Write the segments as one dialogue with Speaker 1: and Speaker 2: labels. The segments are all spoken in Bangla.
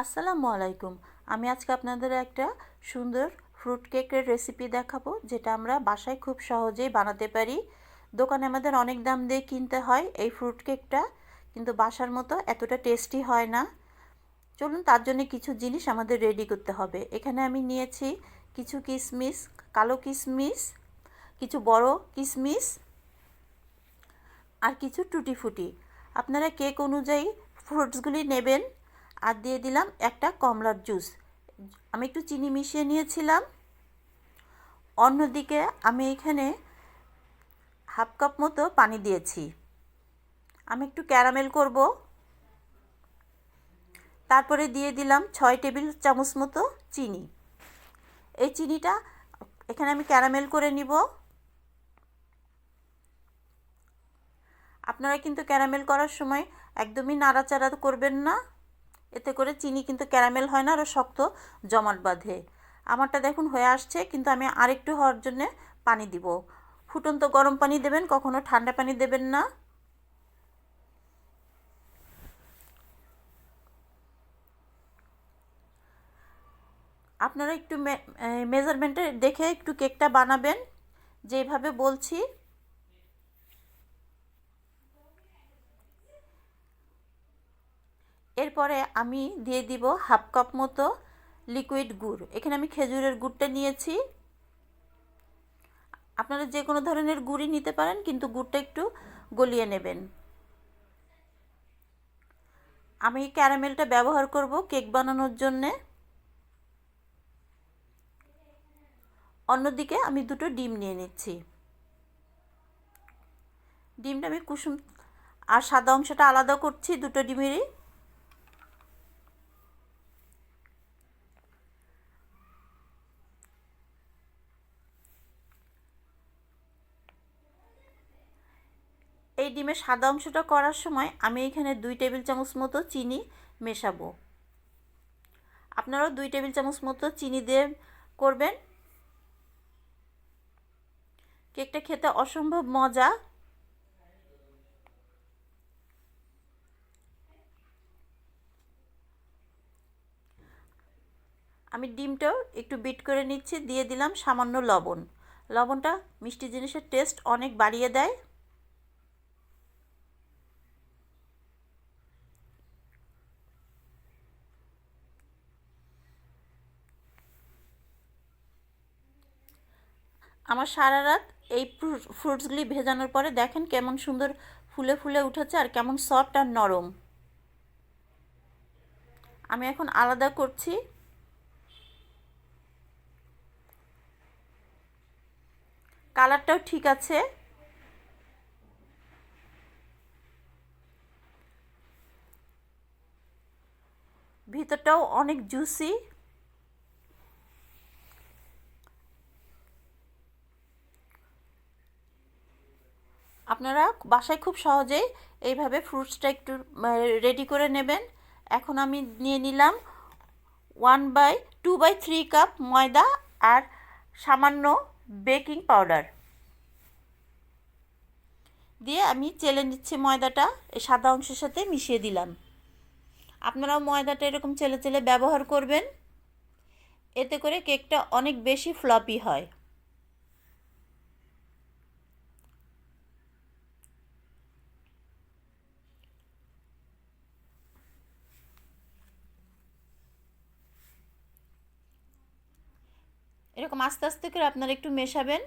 Speaker 1: আসসালামু আলাইকুম। আমি আজকে আপনাদের একটা সুন্দর ফ্রুট কেকের রেসিপি দেখাবো, যেটা আমরা বাসায় খুব সহজেই বানাতে পারি। দোকানে আমাদের অনেক দাম দিয়ে কিনতে হয় এই ফ্রুট কেকটা কিন্তু বাসার মতো এতটা টেস্টি হয় না। চলুন, তার জন্য কিছু জিনিস আমাদের রেডি করতে হবে। এখানে আমি নিয়েছি কিছু কিশমিশ কালো কিশমিশ কিছু বড় কিশমিশ আর কিছু টুটি ফুটি আপনারা কেক অনুযায়ী ফ্রুটসগুলি নেবেন। আর দিয়ে দিলাম একটা কমলার জুস। আমি একটু চিনি মিশিয়ে নিয়েছিলাম। অন্যদিকে আমি এখানে হাফ কাপ মতো পানি দিয়েছি। আমি একটু ক্যারামেল করব। তারপরে দিয়ে দিলাম ছয় টেবিল চামচ মতো চিনি। এই চিনিটা এখানে আমি ক্যারামেল করে নিব। আপনারা কিন্তু ক্যারামেল করার সময় একদমই নাড়াচাড়া করবেন না। এতে করে চিনি কিন্তু ক্যারামেল হয় না আরও শক্ত, জমাট বাঁধে। আমারটা দেখুন হয়ে আসছে, কিন্তু আমি আরেকটু হওয়ার জন্যে পানি দিব। ফুটন্ত গরম পানি দেবেন, কখনো ঠান্ডা পানি দেবেন না। আপনারা একটু মেজারমেন্টে দেখে একটু কেকটা বানাবেন। যেভাবে বলছি এরপরে আমি দিয়ে দিব হাফ কাপ মতো লিকুইড গুড়। এখানে আমি খেজুরের গুড়টা নিয়েছি। আপনারা যে কোনো ধরনের গুড়ই নিতে পারেন, কিন্তু গুড়টা একটু গলিয়ে নেবেন। আমি ক্যারামেলটা ব্যবহার করব কেক বানানোর জন্যে। অন্যদিকে আমি দুটো ডিম নিয়ে নিচ্ছি। ডিমটা আমি কুসুম আর সাদা অংশটা আলাদা করছি দুটো ডিমেরই। এই ডিমের সাদা অংশটা করার সময় আমি এখানে দুই টেবিল চামচ মতো চিনি মেশাবো। আপনারাও দুই টেবিল চামচ মতো চিনি দিয়ে করবেন। কেকটা খেতে অসম্ভব মজা। আমি ডিমটাও একটু বিট করে নিচ্ছি, দিয়ে দিলাম সামান্য লবণ। লবণটা মিষ্টি জিনিসের টেস্ট অনেক বাড়িয়ে দেয়। আমার সারা রাত এই ফ্রুটসগুলি ভেজানোর পরে দেখেন কেমন সুন্দর ফুলে ফুলে উঠেছে আর কেমন সফট আর নরম। আমি এখন আলাদা করছি। কালারটাও ঠিক আছে। ভিতরটাও অনেক জুসি। আপনারা বাসায় খুব সহজেই এইভাবে ফ্রুটসটা একটু রেডি করে নেবেন। এখন আমি নিয়ে নিলাম one by two by three cup ময়দা আর সামান্য বেকিং পাউডার দিয়ে আমি চেলে নিচ্ছি ময়দাটা, এই সাদা অংশের সাথে মিশিয়ে দিলাম। আপনারাও ময়দাটা এরকম চেলে চেলে ব্যবহার করবেন। এতে করে কেকটা অনেক বেশি ফ্লপি হয়। এরকম আস্তে আস্তে করে আপনারা একটু মেশাবেন।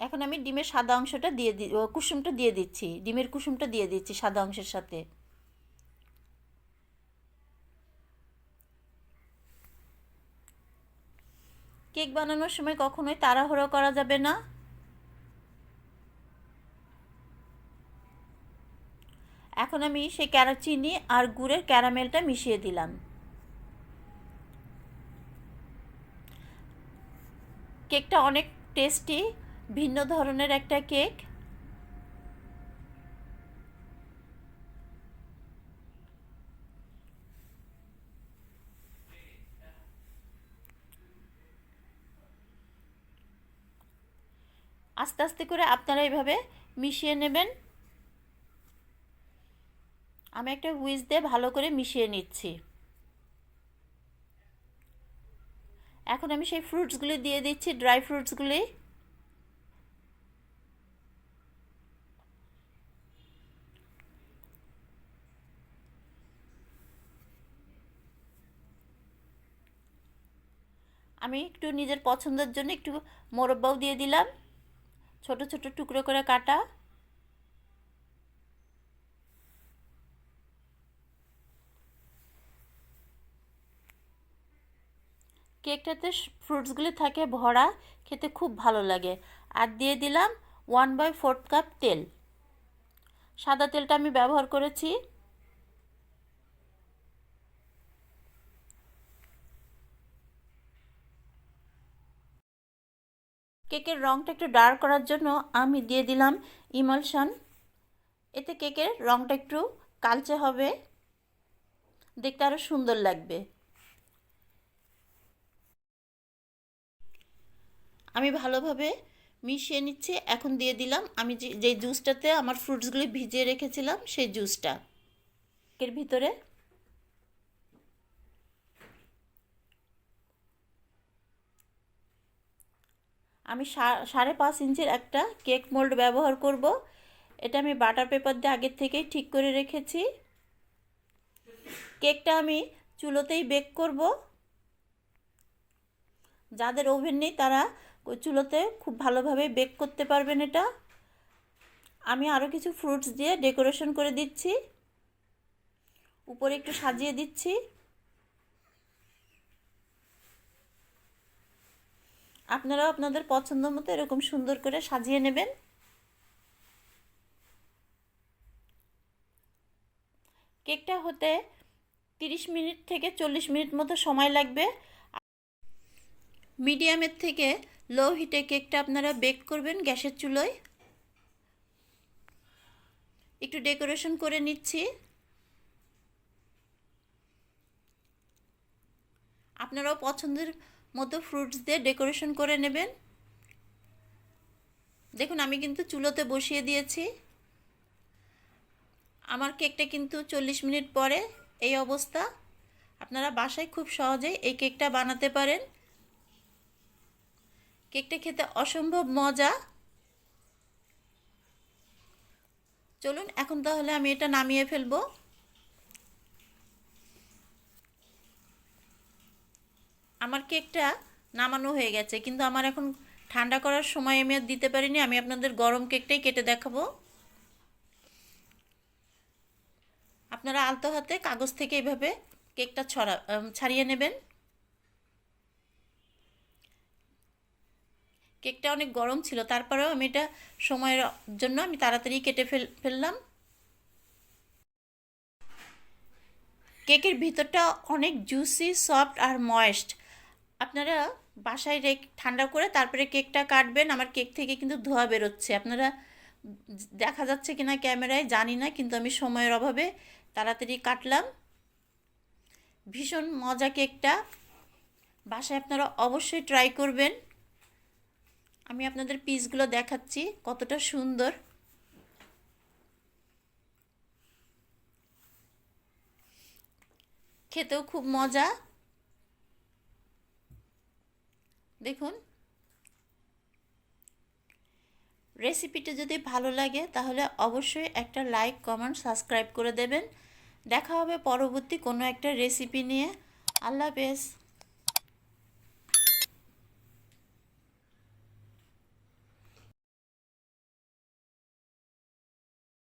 Speaker 1: এখন আমি ডিমের সাদা অংশটা দিয়ে দি কুসুমটা দিয়ে দিচ্ছি, ডিমের কুসুমটা দিয়ে দিচ্ছি সাদা অংশের সাথে। কেক বানানোর সময় কখনোই তাড়াহুড়ো করা যাবে না। এখন আমি সেই ক্যারা, চিনি আর গুড়ের ক্যারামেলটা মিশিয়ে দিলাম। কেকটা অনেক টেস্টি, ভিন্ন ধরনের একটা কেক। আস্তে আস্তে করে আপনারা এভাবে মিশিয়ে নেবেন। আমি একটা হুইজ দিয়ে ভালো করে মিশিয়ে নিচ্ছি। এখন আমি সেই ফ্রুটসগুলি দিয়ে দিচ্ছি ড্রাই ফ্রুটসগুলি আমি একটু নিজের পছন্দের জন্য একটু মোরব্বাও দিয়ে দিলাম, ছোট ছোট টুকরো করে কাটা। কেকটাতে ফ্রুটসগুলি থাকে ভরা, খেতে খুব ভালো লাগে। আর দিয়ে দিলাম ওয়ান বাই ফোর্থ কাপ তেল। সাদা তেলটা আমি ব্যবহার করেছি। কেকের রঙটা একটু ডার্ক করার জন্য আমি দিয়ে দিলাম ইমালশন এতে কেকের রঙটা একটু কালচে হবে। দেখতে আরও সুন্দর লাগবে। আমি ভালোভাবে মিশিয়ে নিচ্ছি। এখন দিয়ে দিলাম। আমি যে জুসটাতে আমার ফ্রুটসগুলি ভিজিয়ে রেখেছিলাম, সেই জুসটা এর ভিতরে আমি সাড়ে পাঁচ ইঞ্চির একটা কেক মোল্ড ব্যবহার করব। এটা আমি বাটার পেপার দিয়ে আগের থেকেই ঠিক করে রেখেছি। কেকটা আমি চুলোতেই বেক করব। যাদের ওভেন নেই তারা চুলোতে খুব ভালোভাবে বেক করতে পারবেন এটা। আমি আরও কিছু ফ্রুটস দিয়ে ডেকোরেশন করে দিচ্ছি। উপরে একটু সাজিয়ে দিচ্ছি। আপনারাও আপনাদের পছন্দ মতো এরকম সুন্দর করে সাজিয়ে নেবেন। কেকটা হতে তিরিশ মিনিট থেকে চল্লিশ মিনিট মতো সময় লাগবে। মিডিয়ামের থেকে লো হিটে কেকটা আপনারা বেক করবেন গ্যাসের চুলোয়। একটু ডেকোরেশন করে নিচ্ছি। আপনারাও পছন্দের মতো ফ্রুটস দিয়ে ডেকোরেশন করে নেবেন। দেখুন, আমি কিন্তু চুলোতে বসিয়ে দিয়েছি। আমার কেকটা কিন্তু চল্লিশ মিনিট পরে এই অবস্থা। আপনারা বাসায় খুব সহজেই এই কেকটা বানাতে পারেন। কেকটা খেতে অসম্ভব মজা। চলুন, এখন তাহলে আমি এটা নামিয়ে ফেলব। আমার কেকটা নামানো হয়ে গেছে, কিন্তু আমার এখন ঠান্ডা করার সময় আমি আর দিতে পারিনি, আমি আপনাদের গরম কেকটাই কেটে দেখাবো। আপনারা আলতো হাতে কাগজ থেকে এভাবে কেকটা ছড়া ছাড়িয়ে নেবেন। কেকটা অনেক গরম ছিল, তারপরেও আমি এটা সময়ের জন্য আমি তাড়াতাড়ি কেটে ফেল, ফেললাম। কেকের ভিতরটা অনেক জুসি সফট আর ময়েস্ট আপনারা বাসায় রেখ ঠান্ডা করে তারপরে কেকটা কাটবেন, আমার কেক থেকে কিন্তু ধোয়া বেরোচ্ছে। আপনারা দেখা যাচ্ছে কিনা ক্যামেরায় জানি না, কিন্তু আমি সময়ের অভাবে তাড়াতাড়ি কাটলাম। ভীষণ মজা কেকটা। বাসায় আপনারা অবশ্যই ট্রাই করবেন। আমি আপনাদের পিসগুলো দেখাচ্ছি কতটা সুন্দর। খেতেও খুব মজা। দেখুন। রেসিপিটা যদি ভালো লাগে তাহলে অবশ্যই একটা লাইক, কমেন্ট, সাবস্ক্রাইব করে দেবেন। দেখা হবে পরবর্তী কোনো একটা রেসিপি নিয়ে। আল্লাহ হাফেজ।